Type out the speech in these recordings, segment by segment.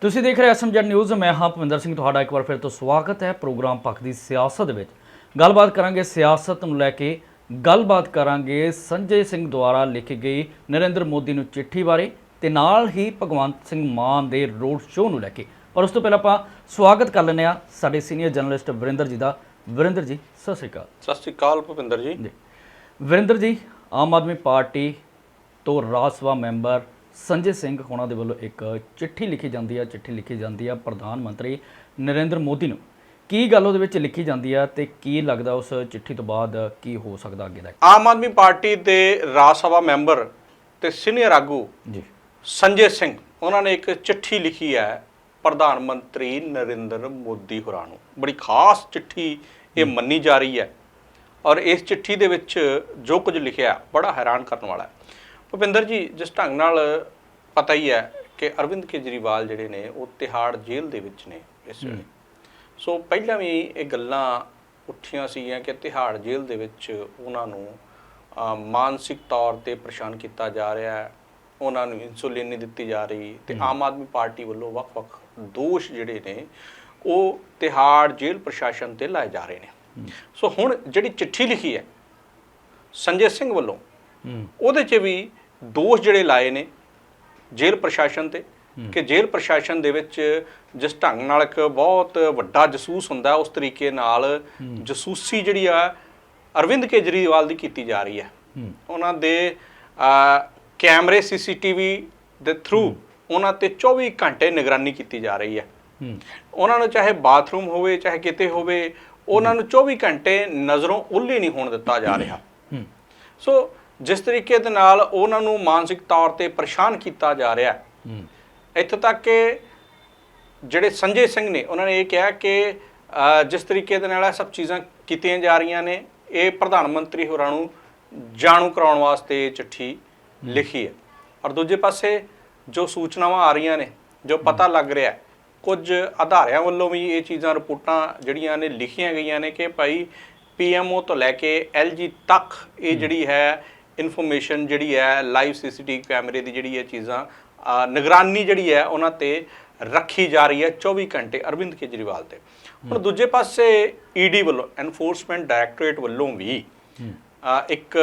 ਤੁਸੀਂ ਦੇਖ ਰਹੇ ਐਸਐਮਜੈਡ ਨਿਊਜ਼ ਮੈਂ ਹਾਂ ਭਵਿੰਦਰ ਸਿੰਘ ਤੁਹਾਡਾ ਇੱਕ ਵਾਰ ਫਿਰ ਤੋਂ ਸਵਾਗਤ ਹੈ ਪ੍ਰੋਗਰਾਮ ਪੱਖ ਦੀ ਸਿਆਸਤ ਦੇ ਵਿੱਚ। ਗੱਲਬਾਤ ਕਰਾਂਗੇ ਸਿਆਸਤ ਨੂੰ ਲੈ ਕੇ ਗੱਲਬਾਤ ਕਰਾਂਗੇ ਸੰਜੇ ਸਿੰਘ ਦੁਆਰਾ ਲਿਖੀ ਗਈ ਨਰਿੰਦਰ ਮੋਦੀ ਨੂੰ ਚਿੱਠੀ ਬਾਰੇ ਤੇ ਨਾਲ ਹੀ ਭਗਵੰਤ ਸਿੰਘ ਮਾਨ ਦੇ ਰੋਡ ਸ਼ੋਅ ਨੂੰ ਲੈ ਕੇ। ਪਰ ਉਸ ਤੋਂ ਪਹਿਲਾਂ ਆਪਾਂ ਸਵਾਗਤ ਕਰ ਲੈਂਦੇ ਆ ਸਾਡੇ ਸੀਨੀਅਰ ਜਰਨਲਿਸਟ ਵਰਿੰਦਰ ਜੀ ਦਾ। ਵਰਿੰਦਰ ਜੀ ਸਤਿ ਸ਼੍ਰੀ ਅਕਾਲ। ਸਤਿ ਸ਼੍ਰੀ ਅਕਾਲ ਭੁਪਿੰਦਰ ਜੀ। ਜੀ। ਵਰਿੰਦਰ ਜੀ ਆਮ ਆਦਮੀ ਪਾਰਟੀ ਤੋਂ ਰਾਜ ਸਭਾ ਮੈਂਬਰ ਸੰਜੇ ਸਿੰਘ ਹੋਣਾ ਦੇ ਵੱਲੋਂ ਇੱਕ ਚਿੱਠੀ ਲਿਖੀ ਜਾਂਦੀ ਹੈ ਚਿੱਠੀ ਲਿਖੀ ਜਾਂਦੀ ਹੈ ਪ੍ਰਧਾਨ ਮੰਤਰੀ ਨਰਿੰਦਰ ਮੋਦੀ ਨੂੰ। ਕੀ ਗੱਲ ਉਹਦੇ ਵਿੱਚ ਲਿਖੀ ਜਾਂਦੀ ਹੈ ਤੇ ਕੀ ਲੱਗਦਾ ਉਸ ਚਿੱਠੀ ਤੋਂ ਬਾਅਦ ਕੀ ਹੋ ਸਕਦਾ ਅੱਗੇ ਦਾ? ਆਮ ਆਦਮੀ ਪਾਰਟੀ ਦੇ ਰਾਜ ਸਭਾ ਮੈਂਬਰ ਤੇ ਸੀਨੀਅਰ ਆਗੂ ਜੀ। ਸੰਜੇ ਸਿੰਘ ਉਹਨਾਂ ਨੇ ਇੱਕ ਚਿੱਠੀ ਲਿਖੀ ਹੈ ਪ੍ਰਧਾਨ ਮੰਤਰੀ ਨਰਿੰਦਰ ਮੋਦੀ ਹੋਰਾਂ ਨੂੰ। ਬੜੀ ਖਾਸ ਚਿੱਠੀ ਇਹ ਮੰਨੀ ਜਾ ਰਹੀ ਹੈ ਔਰ ਇਸ ਚਿੱਠੀ ਦੇ ਵਿੱਚ ਜੋ ਕੁਝ ਲਿਖਿਆ ਬੜਾ ਹੈਰਾਨ ਕਰਨ ਵਾਲਾ ਹੈ। ਭੁਪਿੰਦਰ ਜੀ ਜਿਸ ਢੰਗ ਨਾਲ ਪਤਾ ਹੀ ਹੈ ਕਿ ਅਰਵਿੰਦ ਕੇਜਰੀਵਾਲ ਜਿਹੜੇ ਨੇ ਉਹ ਤਿਹਾੜ ਜੇਲ੍ਹ ਦੇ ਵਿੱਚ ਨੇ ਇਸ ਵੇਲੇ। ਸੋ ਪਹਿਲਾਂ ਵੀ ਇਹ ਗੱਲਾਂ ਉੱਠੀਆਂ ਸੀਗੀਆਂ ਕਿ ਤਿਹਾੜ ਜੇਲ੍ਹ ਦੇ ਵਿੱਚ ਉਹਨਾਂ ਨੂੰ ਮਾਨਸਿਕ ਤੌਰ ਤੇ ਪਰੇਸ਼ਾਨ ਕੀਤਾ ਜਾ ਰਿਹਾ ਹੈ। ਉਹਨਾਂ ਨੂੰ ਇਨਸੂਲਿਨ ਨਹੀਂ ਦਿੱਤੀ ਜਾ ਰਹੀ ਤੇ ਆਮ ਆਦਮੀ ਪਾਰਟੀ ਵੱਲੋਂ ਵੱਖ-ਵੱਖ ਦੋਸ਼ ਜਿਹੜੇ ਨੇ ਉਹ ਤਿਹਾੜ ਜੇਲ੍ਹ ਪ੍ਰਸ਼ਾਸਨ ਤੇ ਲਾਏ ਜਾ ਰਹੇ ਨੇ। ਸੋ ਹੁਣ ਜਿਹੜੀ ਚਿੱਠੀ ਲਿਖੀ ਹੈ ਸੰਜੇ ਸਿੰਘ ਵੱਲੋਂ ਉਹਦੇ 'ਚ ਵੀ ਦੋਸ਼ ਜਿਹੜੇ ਲਾਏ ਨੇ। ਜੇਲ੍ਹ ਪ੍ਰਸ਼ਾਸਨ ਤੇ ਕਿ ਜੇਲ੍ਹ ਪ੍ਰਸ਼ਾਸਨ ਦੇ ਵਿੱਚ ਜਿਸ ਢੰਗ ਨਾਲ ਇੱਕ ਬਹੁਤ ਵੱਡਾ ਜਸੂਸ ਹੁੰਦਾ ਉਸ ਤਰੀਕੇ ਨਾਲ ਜਸੂਸੀ ਜਿਹੜੀ ਆ ਅਰਵਿੰਦ ਕੇਜਰੀਵਾਲ ਦੀ ਕੀਤੀ ਜਾ ਰਹੀ ਹੈ। ਉਹਨਾਂ ਦੇ ਕੈਮਰੇ ਸੀਸੀਟੀਵੀ ਦੇ ਥਰੂ ਉਹਨਾਂ ਤੇ 24 ਘੰਟੇ ਨਿਗਰਾਨੀ ਕੀਤੀ ਜਾ ਰਹੀ ਹੈ। ਉਹਨਾਂ ਨੂੰ ਚਾਹੇ ਬਾਥਰੂਮ ਹੋਵੇ ਚਾਹੇ ਕਿਤੇ ਹੋਵੇ ਉਹਨਾਂ ਨੂੰ 24 ਘੰਟੇ ਨਜ਼ਰੋਂ ਉੱਲੀ ਨਹੀਂ ਹੋਣ ਦਿੱਤਾ ਜਾ ਰਿਹਾ। ਸੋ ਜਿਸ ਤਰੀਕੇ ਦੇ ਨਾਲ ਉਹਨਾਂ ਨੂੰ ਮਾਨਸਿਕ ਤੌਰ ਤੇ ਪਰੇਸ਼ਾਨ ਕੀਤਾ ਜਾ ਰਿਹਾ ਹੈ। ਇੱਥੋਂ ਤੱਕ ਕਿ ਜਿਹੜੇ ਸੰਜੇ ਸਿੰਘ ਨੇ ਉਹਨਾਂ ਨੇ ਇਹ ਕਿਹਾ ਕਿ ਜਿਸ ਤਰੀਕੇ ਦੇ ਨਾਲ ਇਹ ਸਭ ਚੀਜ਼ਾਂ ਕੀਤੀਆਂ ਜਾ ਰਹੀਆਂ ਨੇ ਇਹ ਪ੍ਰਧਾਨ ਮੰਤਰੀ ਹੋਰਾਂ ਨੂੰ ਜਾਣੂ ਕਰਾਉਣ ਵਾਸਤੇ ਚਿੱਠੀ ਲਿਖੀ ਹੈ। ਔਰ ਦੂਜੇ ਪਾਸੇ ਜੋ ਸੂਚਨਾਵਾਂ ਆ ਰਹੀਆਂ ਨੇ ਜੋ ਪਤਾ ਲੱਗ ਰਿਹਾ ਕੁਝ ਅਧਾਰਿਆਂ ਵੱਲੋਂ ਵੀ ਇਹ ਚੀਜ਼ਾਂ ਰਿਪੋਰਟਾਂ ਜਿਹੜੀਆਂ ਨੇ ਲਿਖੀਆਂ ਗਈਆਂ ਨੇ ਕਿ ਭਾਈ ਪੀਐਮਓ ਤੋਂ ਲੈ ਕੇ ਐਲਜੀ ਤੱਕ ਇਹ ਜਿਹੜੀ ਹੈ ਇਨਫੋਰਮੇਸ਼ਨ ਜਿਹੜੀ ਹੈ ਲਾਈਵ ਸੀਸੀਟੀਵੀ ਕੈਮਰੇ ਦੀ ਜਿਹੜੀ ਇਹ ਚੀਜ਼ਾਂ ਨਿਗਰਾਨੀ ਜਿਹੜੀ ਹੈ ਉਹਨਾਂ ਤੇ ਰੱਖੀ ਜਾ ਰਹੀ ਹੈ 24 ਘੰਟੇ ਅਰਵਿੰਦ ਕੇਜਰੀਵਾਲ ਤੇ। ਹੁਣ ਦੂਜੇ ਪਾਸੇ ਈਡੀ ਵੱਲੋਂ ਐਨਫੋਰਸਮੈਂਟ ਡਾਇਰੈਕਟੋਰੇਟ ਵੱਲੋਂ ਵੀ ਇੱਕ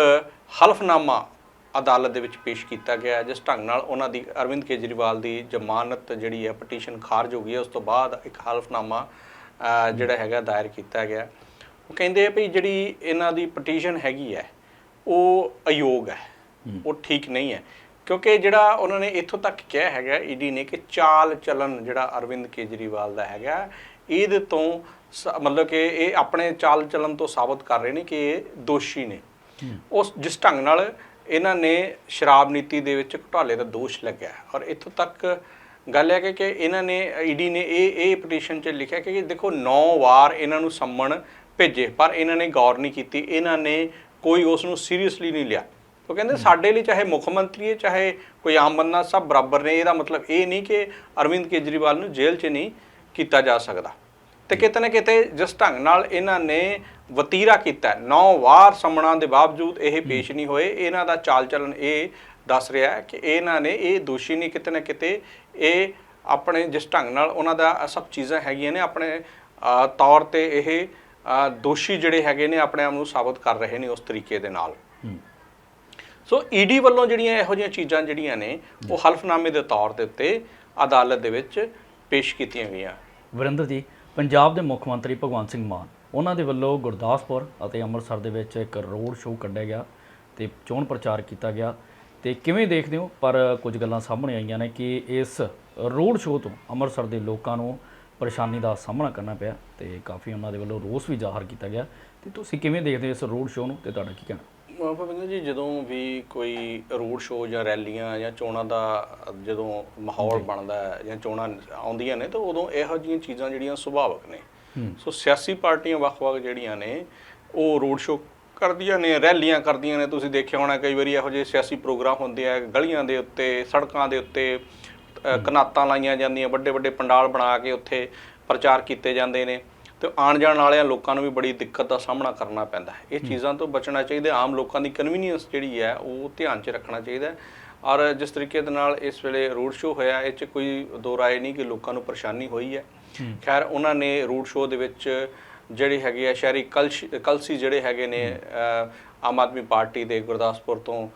ਹਲਫਨਾਮਾ ਅਦਾਲਤ ਦੇ ਵਿੱਚ ਪੇਸ਼ ਕੀਤਾ ਗਿਆ ਹੈ, ਜਿਸ ਢੰਗ ਨਾਲ ਉਹਨਾਂ ਦੀ ਅਰਵਿੰਦ ਕੇਜਰੀਵਾਲ ਦੀ ਜ਼ਮਾਨਤ ਜਿਹੜੀ ਹੈ ਪਟੀਸ਼ਨ ਖਾਰਜ ਹੋ ਗਈ ਹੈ। ਉਸ ਤੋਂ ਬਾਅਦ ਇੱਕ ਹਲਫਨਾਮਾ ਜਿਹੜਾ ਹੈਗਾ ਦਾਇਰ ਕੀਤਾ ਗਿਆ ਉਹ ਕਹਿੰਦੇ ਆ ਵੀ ਜਿਹੜੀ ਇਹਨਾਂ ਦੀ ਪਟੀਸ਼ਨ ਹੈਗੀ ਹੈ ਉਹ ਅਯੋਗ ਹੈ। ਉਹ ਠੀਕ ਨਹੀਂ ਹੈ। ਕਿਉਂਕਿ ਜਿਹੜਾ ਉਹਨਾਂ ਨੇ ਇੱਥੋਂ ਤੱਕ ਕਿਹਾ ਹੈਗਾ ਈਡੀ ਨੇ ਕਿ ਚਾਲ ਚੱਲਨ ਜਿਹੜਾ ਅਰਵਿੰਦ ਕੇਜਰੀਵਾਲ ਦਾ ਹੈਗਾ ਇਹਦੇ ਤੋਂ ਮਤਲਬ ਕਿ ਇਹ ਆਪਣੇ ਚਾਲ ਚੱਲਨ ਤੋਂ ਸਾਬਤ ਕਰ ਰਹੇ ਨੇ ਕਿ ਇਹ ਦੋਸ਼ੀ ਨੇ। ਉਸ ਜਿਸ ਢੰਗ ਨਾਲ ਇਹਨਾਂ ਨੇ ਸ਼ਰਾਬ ਨੀਤੀ ਦੇ ਵਿੱਚ ਘੁਟਾਲੇ ਦਾ ਦੋਸ਼ ਲੱਗਿਆ। ਔਰ ਇੱਥੋਂ ਤੱਕ ਗੱਲ ਹੈ ਕਿ ਕਿ ਇਹਨਾਂ ਨੇ ਈਡੀ ਨੇ ਇਹ ਇਹ ਪਟੀਸ਼ਨ 'ਚ ਲਿਖਿਆ ਕਿ ਦੇਖੋ 9 ਵਾਰ ਇਹਨਾਂ ਨੂੰ ਸੰਮਣ ਭੇਜੇ ਪਰ ਇਹਨਾਂ ਨੇ ਗੌਰ ਨਹੀਂ ਕੀਤੀ। ਇਹਨਾਂ ਨੇ ਕੋਈ ਉਸ ਨੂੰ ਸੀਰੀਅਸਲੀ ਨਹੀਂ ਲਿਆ। ਉਹ ਕਹਿੰਦੇ ਸਾਡੇ ਲਈ ਚਾਹੇ ਮੁੱਖ ਮੰਤਰੀ ਹੈ ਚਾਹੇ ਕੋਈ ਆਮ ਬੰਦਾ ਸਭ ਬਰਾਬਰ ਨੇ। ਇਹਦਾ ਮਤਲਬ ਇਹ ਨਹੀਂ ਕਿ ਅਰਵਿੰਦ ਕੇਜਰੀਵਾਲ ਨੂੰ ਜੇਲ੍ਹ 'ਚ ਨਹੀਂ ਕੀਤਾ ਜਾ ਸਕਦਾ। ਤੇ ਕਿਤੇ ਨਾ ਕਿਤੇ ਜਿਸ ਢੰਗ ਨਾਲ ਇਹਨਾਂ ਨੇ ਵਤੀਰਾ ਕੀਤਾ 9 ਵਾਰ ਸੰਮਣਾਂ ਦੇ ਬਾਵਜੂਦ ਇਹ ਪੇਸ਼ ਨਹੀਂ ਹੋਏ। ਇਹਨਾਂ ਦਾ ਚਾਲ ਚੱਲਨ ਇਹ ਦੱਸ ਰਿਹਾ ਹੈ ਕਿ ਇਹਨਾਂ ਨੇ ਇਹ ਦੋਸ਼ੀ ਨਹੀਂ ਕਿਤੇ ਨਾ ਕਿਤੇ ਇਹ ਆਪਣੇ ਜਿਸ ਢੰਗ ਨਾਲ ਉਹਨਾਂ ਦਾ ਸਭ ਚੀਜ਼ਾਂ ਹੈਗੀਆਂ ਨੇ ਆਪਣੇ ਤੌਰ ਤੇ ਇਹ ਦੋਸ਼ੀ ਜਿਹੜੇ ਹੈਗੇ ਨੇ ਆਪਣੇ ਆਪ ਨੂੰ ਸਾਬਤ ਕਰ ਰਹੇ ਨੇ ਉਸ ਤਰੀਕੇ ਦੇ ਨਾਲ। ਸੋ ਈਡੀ ਵੱਲੋਂ ਜਿਹੜੀਆਂ ਇਹੋ ਜਿਹੀਆਂ ਚੀਜ਼ਾਂ ਜਿਹੜੀਆਂ ਨੇ ਉਹ ਹਲਫਨਾਮੇ ਦੇ ਤੌਰ ਦੇ ਉੱਤੇ ਅਦਾਲਤ ਦੇ ਵਿੱਚ ਪੇਸ਼ ਕੀਤੀਆਂ ਗਈਆਂ। ਵਰਿੰਦਰ ਜੀ ਪੰਜਾਬ ਦੇ ਮੁੱਖ ਮੰਤਰੀ ਭਗਵੰਤ ਸਿੰਘ ਮਾਨ ਉਹਨਾਂ ਦੇ ਵੱਲੋਂ ਗੁਰਦਾਸਪੁਰ ਅਤੇ ਅੰਮ੍ਰਿਤਸਰ ਦੇ ਵਿੱਚ ਇੱਕ ਰੋਡ ਸ਼ੋਅ ਕੱਢਿਆ ਗਿਆ ਤੇ ਚੋਣ ਪ੍ਰਚਾਰ ਕੀਤਾ ਗਿਆ। ਤੇ ਕਿਵੇਂ ਦੇਖਦੇ ਹੋ? ਪਰ ਕੁਝ ਗੱਲਾਂ ਸਾਹਮਣੇ ਆਈਆਂ ਨੇ ਕਿ ਇਸ ਰੋਡ ਸ਼ੋਅ ਤੋਂ ਅੰਮ੍ਰਿਤਸਰ ਦੇ ਲੋਕਾਂ ਨੂੰ ਪਰੇਸ਼ਾਨੀ ਦਾ ਸਾਹਮਣਾ ਕਰਨਾ ਪਿਆ ਤੇ ਕਾਫੀ ਉਹਨਾਂ ਦੇ ਵੱਲੋਂ ਰੋਸ ਵੀ ਜ਼ਾਹਰ ਕੀਤਾ ਗਿਆ। ਤੇ ਤੁਸੀਂ ਕਿਵੇਂ ਦੇਖਦੇ ਹੋ ਇਸ ਰੋਡ ਸ਼ੋਅ ਨੂੰ ਤੇ ਤੁਹਾਡਾ ਕੀ ਕਹਿਣਾ? ਭਵਿੰਦਰ ਜੀ ਜਦੋਂ ਵੀ ਕੋਈ ਰੋਡ ਸ਼ੋਅ ਜਾਂ ਰੈਲੀਆਂ ਜਾਂ ਚੋਣਾਂ ਦਾ ਜਦੋਂ ਮਾਹੌਲ ਬਣਦਾ ਹੈ ਜਾਂ ਚੋਣਾਂ ਆਉਂਦੀਆਂ ਨੇ ਤਾਂ ਉਦੋਂ ਇਹੋ ਜਿਹੀਆਂ ਚੀਜ਼ਾਂ ਜਿਹੜੀਆਂ ਸੁਭਾਵਕ ਨੇ। ਸੋ ਸਿਆਸੀ ਪਾਰਟੀਆਂ ਵੱਖ-ਵੱਖ ਜਿਹੜੀਆਂ ਨੇ ਉਹ ਰੋਡ ਸ਼ੋਅ ਕਰਦੀਆਂ ਨੇ ਰੈਲੀਆਂ ਕਰਦੀਆਂ ਨੇ। ਤੁਸੀਂ ਦੇਖਿਆ ਹੋਣਾ ਕਈ ਵਾਰੀ ਇਹੋ ਜਿਹੇ ਸਿਆਸੀ ਪ੍ਰੋਗਰਾਮ ਹੁੰਦੇ ਆ ਗਲੀਆਂ ਦੇ ਉੱਤੇ ਸੜਕਾਂ ਦੇ ਉੱਤੇ ਕਨਾਤਾਂ ਲਾਈਆਂ ਜਾਂਦੀਆਂ ਵੱਡੇ ਵੱਡੇ ਪੰਡਾਲ ਬਣਾ ਕੇ ਉੱਥੇ ਪ੍ਰਚਾਰ ਕੀਤੇ ਜਾਂਦੇ ਨੇ। ਤੇ ਆਉਣ ਜਾਣ ਵਾਲਿਆਂ ਲੋਕਾਂ ਨੂੰ ਵੀ ਬੜੀ ਦਿੱਕਤ ਦਾ ਸਾਹਮਣਾ ਕਰਨਾ ਪੈਂਦਾ ਹੈ। ਇਹ ਚੀਜ਼ਾਂ ਤੋਂ ਬਚਣਾ ਚਾਹੀਦਾ ਆਮ ਲੋਕਾਂ ਦੀ ਕਨਵੀਨੀਅੰਸ ਜਿਹੜੀ ਹੈ ਉਹ ਧਿਆਨ 'ਚ ਰੱਖਣਾ ਚਾਹੀਦਾ ਔਰ ਜਿਸ ਤਰੀਕੇ ਦੇ ਨਾਲ ਇਸ ਵੇਲੇ ਰੋਡ ਸ਼ੋਅ ਹੋਇਆ ਇਹ 'ਚ ਕੋਈ ਦੋ ਰਾਏ ਨਹੀਂ ਕਿ ਲੋਕਾਂ ਨੂੰ ਪਰੇਸ਼ਾਨੀ ਹੋਈ ਹੈ। ਖੈਰ ਉਹਨਾਂ ਨੇ ਰੋਡ ਸ਼ੋਅ ਦੇ ਵਿੱਚ ਜਿਹੜੀ ਹੈਗੀ ਹੈ ਸ਼ਹਿਰੀ ਕਲਸ਼ ਜਿਹੜੇ ਹੈਗੇ ਨੇ ਆਮ ਆਦਮੀ ਪਾਰਟੀ ਦੇ ਗੁਰਦਾਸਪੁਰ ਤੋਂ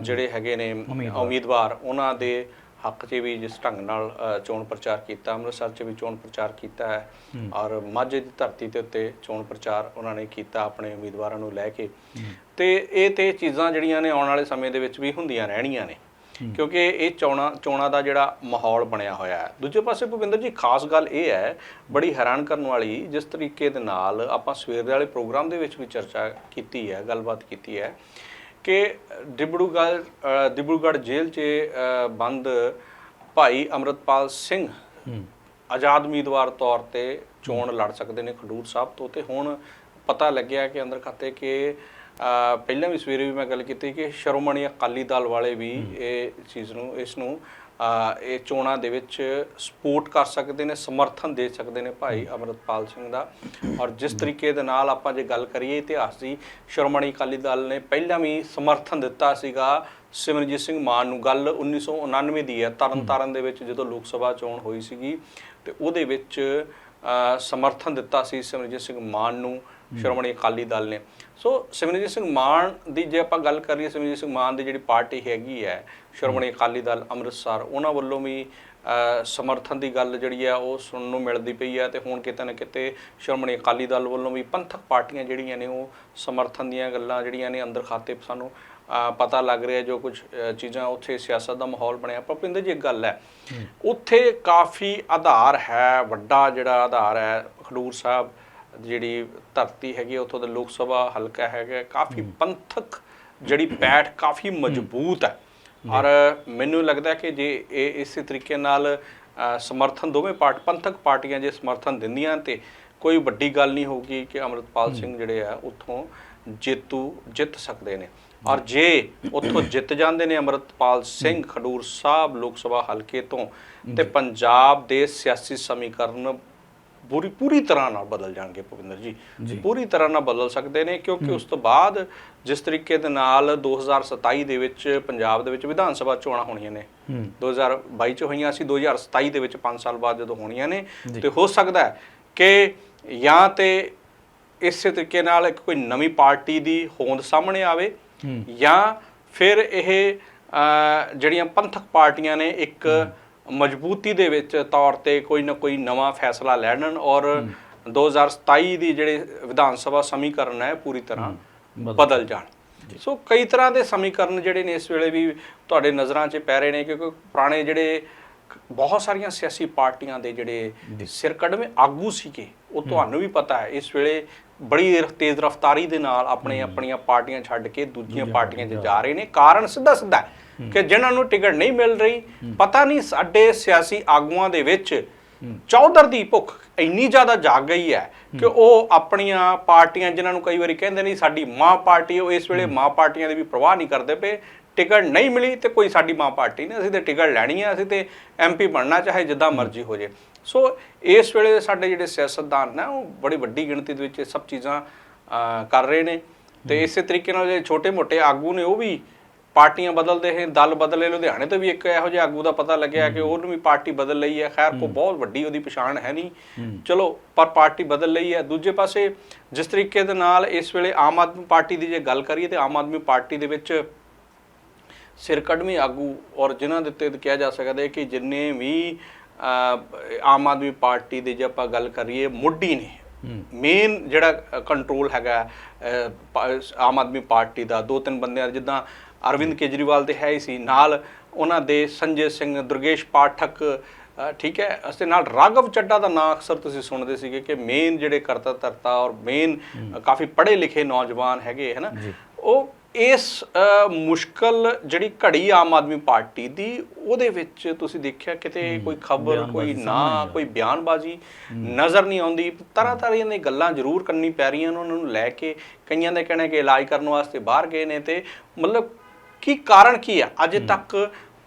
ਜਿਹੜੇ ਹੈਗੇ ਨੇ ਉਮੀਦਵਾਰ ਉਹਨਾਂ ਦੇ ਹੱਕ 'ਚ ਵੀ ਜਿਸ ਢੰਗ ਨਾਲ ਚੋਣ ਪ੍ਰਚਾਰ ਕੀਤਾ ਅੰਮ੍ਰਿਤਸਰ 'ਚ ਵੀ ਚੋਣ ਪ੍ਰਚਾਰ ਕੀਤਾ ਹੈ ਔਰ ਮਾਝੇ ਦੀ ਧਰਤੀ ਦੇ ਉੱਤੇ ਚੋਣ ਪ੍ਰਚਾਰ ਉਹਨਾਂ ਨੇ ਕੀਤਾ ਆਪਣੇ ਉਮੀਦਵਾਰਾਂ ਨੂੰ ਲੈ ਕੇ। ਤੇ ਇਹ ਤੇ ਚੀਜ਼ਾਂ ਜਿਹੜੀਆਂ ਨੇ ਆਉਣ ਵਾਲੇ ਸਮੇਂ ਦੇ ਵਿੱਚ ਵੀ ਹੁੰਦੀਆਂ ਰਹਿਣੀਆਂ ਨੇ। ਕਿਉਂਕਿ ਇਹ ਚੋਣਾਂ ਚੋਣਾਂ ਦਾ ਜਿਹੜਾ ਮਾਹੌਲ ਬਣਿਆ ਹੋਇਆ ਹੈ। ਦੂਜੇ ਪਾਸੇ ਭੁਪਿੰਦਰ ਜੀ ਖਾਸ ਗੱਲ ਇਹ ਹੈ ਬੜੀ ਹੈਰਾਨ ਕਰਨ ਵਾਲੀ ਜਿਸ ਤਰੀਕੇ ਦੇ ਨਾਲ ਆਪਾਂ ਸਵੇਰ ਦੇ ਵਾਲੇ ਪ੍ਰੋਗਰਾਮ ਦੇ ਵਿੱਚ ਵੀ ਚਰਚਾ ਕੀਤੀ ਹੈ ਗੱਲਬਾਤ ਕੀਤੀ ਹੈ ਕਿ ਅ, ਡਿਬੜੂਗੜ੍ਹ ਜੇਲ੍ਹ 'ਚ ਬੰਦ ਭਾਈ ਅਮਰਤਪਾਲ ਸਿੰਘ ਆਜ਼ਾਦ ਉਮੀਦਵਾਰ ਤੌਰ ਤੇ ਚੋਣ ਲੜ ਸਕਦੇ ਨੇ ਖਡੂਰ ਸਾਹਿਬ ਤੋਂ ਤੇ ਹੁਣ ਪਤਾ ਲੱਗਿਆ ਕਿ ਅੰਦਰ ਖਾਤੇ ਕਿ ਪਹਿਲਾਂ ਵੀ ਸਵੇਰੇ ਵੀ ਮੈਂ ਗੱਲ ਕੀਤੀ ਕਿ ਸ਼ਰੋਮਣੀ ਅਕਾਲੀ ਦਲ ਵਾਲੇ ਵੀ ਇਹ ਚੀਜ਼ ਨੂੰ ਇਸ ਨੂੰ ਇਹ ਚੋਣਾਂ ਦੇ ਵਿੱਚ ਸਪੋਰਟ ਕਰ ਸਕਦੇ ਨੇ, ਸਮਰਥਨ ਦੇ ਸਕਦੇ ਨੇ ਭਾਈ ਅਮਰਤਪਾਲ ਸਿੰਘ ਦਾ। ਔਰ ਜਿਸ ਤਰੀਕੇ ਦੇ ਨਾਲ ਆਪਾਂ ਜੇ ਗੱਲ ਕਰੀਏ ਇਤਿਹਾਸ ਦੀ, ਸ਼੍ਰੋਮਣੀ ਅਕਾਲੀ ਦਲ ਨੇ ਪਹਿਲਾਂ ਵੀ ਸਮਰਥਨ ਦਿੱਤਾ ਸੀਗਾ ਸਿਮਰਜੀਤ ਸਿੰਘ ਮਾਨ ਨੂੰ। ਗੱਲ 1999 ਦੀ ਹੈ, ਤਰਨਤਾਰਨ ਦੇ ਵਿੱਚ ਜਦੋਂ ਲੋਕ ਸਭਾ ਚੋਣ ਹੋਈ ਸੀਗੀ, ਤੇ ਉਹਦੇ ਵਿੱਚ ਸਮਰਥਨ ਦਿੱਤਾ ਸੀ ਸਿਮਰਜੀਤ ਸਿੰਘ ਮਾਨ ਨੂੰ, ਸ਼੍ਰੋਮਣੀ ਅਕਾਲੀ ਦਲ ਨੇ। ਸੋ ਸਿਮਰਜੀਤ ਸਿੰਘ ਮਾਨ ਦੀ ਜੇ ਆਪਾਂ ਗੱਲ ਕਰੀਏ ਸਿਮਰਜੀਤ ਸਿੰਘ ਮਾਨ ਦੀ ਜਿਹੜੀ ਪਾਰਟੀ ਹੈਗੀ ਹੈ ਸ਼੍ਰੋਮਣੀ ਅਕਾਲੀ ਦਲ ਅੰਮ੍ਰਿਤਸਰ ਉਹਨਾਂ ਵੱਲੋਂ ਵੀ ਸਮਰਥਨ ਦੀ ਗੱਲ ਜਿਹੜੀ ਆ ਉਹ ਸੁਣਨ ਨੂੰ ਮਿਲਦੀ ਪਈ ਹੈ ਤੇ ਹੁਣ ਕਿਤੇ ਨਾ ਕਿਤੇ ਸ਼੍ਰੋਮਣੀ ਅਕਾਲੀ ਦਲ ਵੱਲੋਂ ਵੀ ਪੰਥਕ ਪਾਰਟੀਆਂ ਜਿਹੜੀਆਂ ਨੇ ਉਹ ਸਮਰਥਨ ਦੀਆਂ ਗੱਲਾਂ ਜਿਹੜੀਆਂ ਨੇ ਅੰਦਰ ਖਾਤੇ ਸਾਨੂੰ ਪਤਾ ਲੱਗ ਰਿਹਾ ਜੋ ਕੁਝ ਚੀਜ਼ਾਂ ਉੱਥੇ ਸਿਆਸਤ ਦਾ ਮਾਹੌਲ ਬਣਿਆ। ਭੁਪਿੰਦਰ ਜੀ ਇੱਕ ਗੱਲ ਹੈ ਉੱਥੇ ਕਾਫੀ ਆਧਾਰ ਹੈ ਵੱਡਾ ਜਿਹੜਾ ਆਧਾਰ ਹੈ ਖਡੂਰ ਸਾਹਿਬ ਜਿਹੜੀ ਧਰਤੀ ਹੈਗੀ ਉੱਥੋਂ ਦਾ ਲੋਕ ਸਭਾ ਹਲਕਾ ਹੈਗਾ ਕਾਫੀ ਪੰਥਕ ਜਿਹੜੀ ਪੈਠ ਕਾਫੀ ਮਜ਼ਬੂਤ ਹੈ। ਔਰ ਮੈਨੂੰ ਲੱਗਦਾ ਕਿ ਜੇ ਇਹ ਇਸੇ ਤਰੀਕੇ ਨਾਲ ਸਮਰਥਨ ਦੋਵੇਂ ਪਾਰਟ ਪੰਥਕ ਪਾਰਟੀਆਂ ਜੇ ਸਮਰਥਨ ਦਿੰਦੀਆਂ ਤੇ ਕੋਈ ਵੱਡੀ ਗੱਲ ਨਹੀਂ ਹੋਊਗੀ ਕਿ ਅਮਰਤਪਾਲ ਸਿੰਘ ਜਿਹੜੇ ਆ ਉੱਥੋਂ ਜੇਤੂ ਜਿੱਤ ਸਕਦੇ ਨੇ। ਔਰ ਜੇ ਉੱਥੋਂ ਜਿੱਤ ਜਾਂਦੇ ਨੇ ਅਮਰਤਪਾਲ ਸਿੰਘ ਖਡੂਰ ਸਾਹਿਬ ਲੋਕ ਸਭਾ ਹਲਕੇ ਤੋਂ ਤੇ ਪੰਜਾਬ ਦੇ ਸਿਆਸੀ ਸਮੀਕਰਨ ਪੂਰੀ ਪੂਰੀ ਤਰ੍ਹਾਂ ਨਾਲ ਬਦਲ ਜਾਣਗੇ ਭੁਪਿੰਦਰ ਜੀ। ਪੂਰੀ ਤਰ੍ਹਾਂ ਨਾਲ ਬਦਲ ਸਕਦੇ ਨੇ ਕਿਉਂਕਿ ਉਸ ਤੋਂ ਬਾਅਦ ਜਿਸ ਤਰੀਕੇ ਦੇ ਨਾਲ 2027 ਦੇ ਵਿੱਚ ਪੰਜਾਬ ਦੇ ਵਿੱਚ ਵਿਧਾਨ ਸਭਾ ਚੋਣਾਂ ਹੋਣੀਆਂ ਨੇ। 2022 ਚ ਹੋਈਆਂ ਸੀ 2027 ਦੇ ਵਿੱਚ 5 ਸਾਲ ਬਾਅਦ ਜਦੋਂ ਹੋਣੀਆਂ ਨੇ ਤੇ ਹੋ ਸਕਦਾ ਹੈ ਕਿ ਜਾਂ ਤੇ ਇਸੇ ਤਰੀਕੇ ਨਾਲ ਇੱਕ ਕੋਈ ਨਵੀਂ ਪਾਰਟੀ ਦੀ ਹੋਂਦ ਸਾਹਮਣੇ ਆਵੇ ਜਾਂ ਫਿਰ ਇਹ ਜਿਹੜੀਆਂ ਪੰਥਕ ਪਾਰਟੀਆਂ ਨੇ ਇੱਕ ਮਜ਼ਬੂਤੀ ਦੇ ਵਿੱਚ ਤੌਰ ਤੇ ਕੋਈ ਨਾ ਕੋਈ ਨਵਾਂ ਫੈਸਲਾ ਲੈਣ ਔਰ 2027 ਦੀ ਜਿਹੜੇ ਵਿਧਾਨ ਸਭਾ ਸਮੀਕਰਨ ਹੈ ਪੂਰੀ ਤਰ੍ਹਾਂ ਬਦਲ ਜਾਣ। ਸੋ ਕਈ ਤਰ੍ਹਾਂ ਦੇ ਸਮੀਕਰਨ ਜਿਹੜੇ ਨੇ ਇਸ ਵੇਲੇ ਵੀ ਤੁਹਾਡੇ ਨਜ਼ਰਾਂ 'ਚ ਪੈ ਰਹੇ ਨੇ ਕਿਉਂਕਿ ਪੁਰਾਣੇ ਜਿਹੜੇ ਬਹੁਤ ਸਾਰੀਆਂ ਸਿਆਸੀ ਪਾਰਟੀਆਂ ਦੇ ਜਿਹੜੇ ਸਿਰ ਕੱਢਵੇਂ ਆਗੂ ਸੀਗੇ ਉਹ ਤੁਹਾਨੂੰ ਵੀ ਪਤਾ ਹੈ। ਇਸ ਵੇਲੇ ਬੜੀ ਤੇਜ਼ ਰਫ਼ਤਾਰੀ ਦੇ ਨਾਲ ਆਪਣੇ ਆਪਣੀਆਂ ਪਾਰਟੀਆਂ ਛੱਡ ਕੇ ਦੂਜੀਆਂ ਪਾਰਟੀਆਂ 'ਚ ਜਾ ਰਹੇ ਨੇ। ਕਾਰਨ ਸਿੱਧਾ ਸਿੱਧਾ ਕਿ ਜਿਨ੍ਹਾਂ ਨੂੰ ਟਿਕਟ ਨਹੀਂ ਮਿਲ ਰਹੀ ਪਤਾ ਨਹੀਂ ਸਾਡੇ ਸਿਆਸੀ ਆਗੂਆਂ ਦੇ ਵਿੱਚ ਚੌਧਰ ਦੀ ਭੁੱਖ ਇੰਨੀ ਜ਼ਿਆਦਾ ਜਾਗ ਗਈ ਹੈ ਕਿ ਉਹ ਆਪਣੀਆਂ ਪਾਰਟੀਆਂ ਜਿਨ੍ਹਾਂ ਨੂੰ ਕਈ ਵਾਰੀ ਕਹਿੰਦੇ ਨਹੀਂ ਸਾਡੀ ਮਾਂ ਪਾਰਟੀ ਉਹ ਇਸ ਵੇਲੇ ਮਾਂ ਪਾਰਟੀਆਂ ਦੀ ਵੀ ਪ੍ਰਵਾਹ ਨਹੀਂ ਕਰਦੇ ਪਏ। ਟਿਕਟ ਨਹੀਂ ਮਿਲੀ ਤੇ ਕੋਈ ਸਾਡੀ ਮਾਂ ਪਾਰਟੀ ਨਹੀਂ ਅਸੀਂ ਤੇ ਟਿਕਟ ਲੈਣੀ ਹੈ ਅਸੀਂ ਤੇ ਐਮਪੀ ਬਣਨਾ ਚਾਹੇ ਜਿੱਦਾਂ ਮਰਜ਼ੀ ਹੋ ਜੇ। ਸੋ ਇਸ ਵੇਲੇ ਸਾਡੇ ਜਿਹੜੇ ਸਿਆਸਤਦਾਨ ਨੇ ਉਹ ਬੜੀ ਵੱਡੀ ਗਿਣਤੀ ਦੇ ਵਿੱਚ ਸਭ ਚੀਜ਼ਾਂ ਕਰ ਰਹੇ ਨੇ। ਤੇ ਇਸੇ ਤਰੀਕੇ ਨਾਲ ਜਿਹੜੇ ਛੋਟੇ-ਮੋਟੇ ਆਗੂ ਨੇ ਉਹ ਵੀ ਪਾਰਟੀਆਂ ਬਦਲਦੇ ਹਨ ਦਲ ਬਦਲੇ ਲੁਧਿਆਣੇ ਤੋਂ ਵੀ ਇੱਕ ਇਹੋ ਜਿਹਾ ਆਗੂ ਦਾ ਪਤਾ ਲੱਗਿਆ ਕਿ ਉਹਨੂੰ ਵੀ ਪਾਰਟੀ ਬਦਲ ਲਈ ਹੈ। ਖੈਰ ਕੋ ਬਹੁਤ ਵੱਡੀ ਉਹਦੀ ਪਛਾਣ ਹੈ ਨਹੀਂ। ਚਲੋ ਪਰ ਪਾਰਟੀ ਬਦਲ ਲਈ ਹੈ। ਦੂਜੇ ਪਾਸੇ ਜਿਸ ਤਰੀਕੇ ਦੇ ਨਾਲ ਇਸ ਵੇਲੇ ਆਮ ਆਦਮੀ ਪਾਰਟੀ ਦੀ ਜੇ ਗੱਲ ਕਰੀਏ ਤੇ ਆਮ ਆਦਮੀ ਪਾਰਟੀ ਦੇ ਵਿੱਚ ਸਿਰਕੜਵੀਂ ਆਗੂ ਔਰ ਜਿਨ੍ਹਾਂ ਦੇ ਉੱਤੇ ਕਿਹਾ ਜਾ ਸਕਦਾ ਹੈ ਕਿ ਜਿੰਨੇ ਵੀ ਆਮ ਆਦਮੀ ਪਾਰਟੀ ਦੇ ਜੇ ਆਪਾਂ ਗੱਲ ਕਰੀਏ ਮੋਢੀ ਨੇ। ਮੇਨ ਜਿਹੜਾ ਕੰਟਰੋਲ ਹੈਗਾ ਆਮ ਆਦਮੀ ਪਾਰਟੀ ਦਾ ਦੋ ਤਿੰਨ ਬੰਦਿਆਂ ਜਿੱਦਾਂ ਅਰਵਿੰਦ ਕੇਜਰੀਵਾਲ ਤੇ ਹੈ ਹੀ ਸੀ। ਨਾਲ ਉਹਨਾਂ ਦੇ ਸੰਜੇ ਸਿੰਘ ਦੁਰਗੇਸ਼ ਪਾਠਕ ਠੀਕ ਹੈ ਦੇ ਨਾਲ ਰਾਘਵ ਚੱਡਾ ਦਾ ਨਾਂ ਅਕਸਰ ਤੁਸੀਂ ਸੁਣਦੇ ਸੀਗੇ ਕਿ ਮੇਨ ਜਿਹੜੇ ਕਰਤਾ ਧਰਤਾ ਔਰ ਮੇਨ ਕਾਫੀ ਪੜ੍ਹੇ ਲਿਖੇ ਨੌਜਵਾਨ ਹੈਗੇ ਹੈ ਨਾ? ਉਹ ਇਸ ਮੁਸ਼ਕਲ ਜਿਹੜੀ ਘੜੀ ਆਮ ਆਦਮੀ ਪਾਰਟੀ ਦੀ ਉਹਦੇ ਵਿੱਚ ਤੁਸੀਂ ਦੇਖਿਆ ਕਿਤੇ ਕੋਈ ਖਬਰ ਕੋਈ ਨਾ ਕੋਈ ਬਿਆਨਬਾਜ਼ੀ ਨਜ਼ਰ ਨਹੀਂ ਆਉਂਦੀ। ਤਰ੍ਹਾਂ ਤਰ੍ਹਾਂ ਦੀਆਂ ਗੱਲਾਂ ਜ਼ਰੂਰ ਕਰਨੀ ਪੈ ਰਹੀਆਂ ਨੇ ਉਹਨਾਂ ਨੂੰ ਲੈ ਕੇ ਕਈਆਂ ਦਾ ਕਹਿਣਾ ਕਿ ਇਲਾਜ ਕਰਨ ਵਾਸਤੇ ਬਾਹਰ ਗਏ ਨੇ ਤੇ ਮਤਲਬ ਕੀ ਕਾਰਨ ਕੀ ਆ? ਅਜੇ ਤੱਕ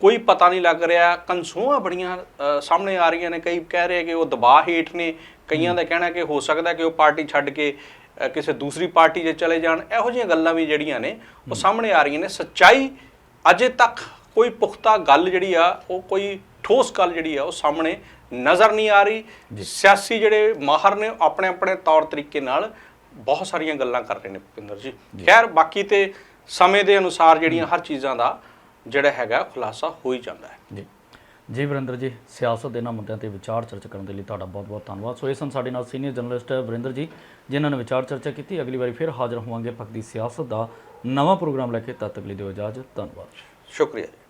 ਕੋਈ ਪਤਾ ਨਹੀਂ ਲੱਗ ਰਿਹਾ। ਕਨਸੂਆਂ ਬੜੀਆਂ ਸਾਹਮਣੇ ਆ ਰਹੀਆਂ ਨੇ। ਕਈ ਕਹਿ ਰਹੇ ਕਿ ਉਹ ਦਬਾਅ ਹੇਠ ਨੇ। ਕਈਆਂ ਦਾ ਕਹਿਣਾ ਕਿ ਹੋ ਸਕਦਾ ਕਿ ਉਹ ਪਾਰਟੀ ਛੱਡ ਕੇ ਕਿਸੇ ਦੂਸਰੀ ਪਾਰਟੀ 'ਚ ਚਲੇ ਜਾਣ ਇਹੋ ਜਿਹੀਆਂ ਗੱਲਾਂ ਵੀ ਜਿਹੜੀਆਂ ਨੇ ਉਹ ਸਾਹਮਣੇ ਆ ਰਹੀਆਂ ਨੇ। ਸੱਚਾਈ ਅਜੇ ਤੱਕ ਕੋਈ ਪੁਖਤਾ ਗੱਲ ਜਿਹੜੀ ਆ ਉਹ ਕੋਈ ਠੋਸ ਗੱਲ ਜਿਹੜੀ ਆ ਉਹ ਸਾਹਮਣੇ ਨਜ਼ਰ ਨਹੀਂ ਆ ਰਹੀ। ਸਿਆਸੀ ਜਿਹੜੇ ਮਾਹਰ ਨੇ ਆਪਣੇ ਆਪਣੇ ਤੌਰ ਤਰੀਕੇ ਨਾਲ ਬਹੁਤ ਸਾਰੀਆਂ ਗੱਲਾਂ ਕਰ ਰਹੇ ਨੇ ਭੁਪਿੰਦਰ ਜੀ। ਖੈਰ ਬਾਕੀ ਤੇ ਸਮੇਂ ਦੇ ਅਨੁਸਾਰ ਜਿਹੜੀਆਂ ਹਰ ਚੀਜ਼ਾਂ ਦਾ ਜਿਹੜਾ ਹੈਗਾ ਖੁਲਾਸਾ ਹੋ ਹੀ ਜਾਂਦਾ ਹੈ। ਜੀ। ਜੀ ਵਰਿੰਦਰ ਜੀ, ਸਿਆਸਤ ਦੇ ਇਹਨਾਂ ਮੁੱਦਿਆਂ ਤੇ ਵਿਚਾਰ ਚਰਚਾ ਕਰਨ ਦੇ ਲਈ ਤੁਹਾਡਾ ਬਹੁਤ-ਬਹੁਤ ਧੰਨਵਾਦ। ਸੋ ਇਹ ਸਨ ਸਾਡੇ ਨਾਲ ਸੀਨੀਅਰ ਜਰਨਲਿਸਟ ਵਰਿੰਦਰ ਜੀ, ਜਿਨ੍ਹਾਂ ਨੇ ਵਿਚਾਰ ਚਰਚਾ ਕੀਤੀ। ਅਗਲੀ ਵਾਰੀ ਫਿਰ ਹਾਜ਼ਰ ਹੋਵਾਂਗੇ ਪੱਕ ਸਿਆਸਤ ਦਾ ਨਵਾਂ ਪ੍ਰੋਗਰਾਮ ਲੈ ਕੇ। ਤਦ ਤੱਕ ਲਈ ਦਿਓ ਇਜਾਜ਼ਤ। ਧੰਨਵਾਦ। ਸ਼ੁਕਰੀਆ ਜੀ।